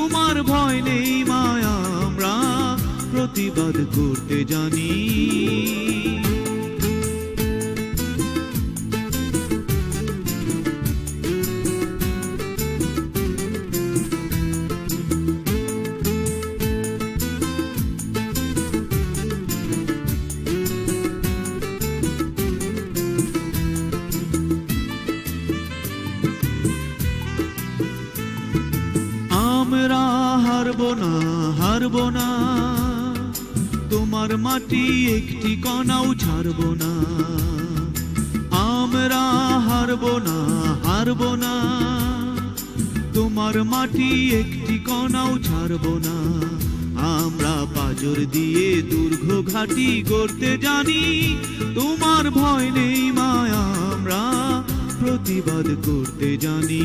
তোমার ভয় নেই মায়া আমরা প্রতিবাদ করতে জানি। আমরা হারবো না হারবো না। তোমার মাটি একটি কণাও ছাড়বো না। আমরা হারবো না হারবো না। তোমার মাটি একটি কণাও ছাড়বো না। আমরা পাজর দিয়ে দুর্ঘ ঘাটি করতে জানি। তোমার ভয় নেই মায়া আমরা প্রতিবাদ করতে জানি।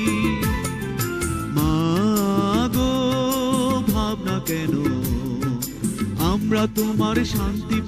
তোমার শান্তি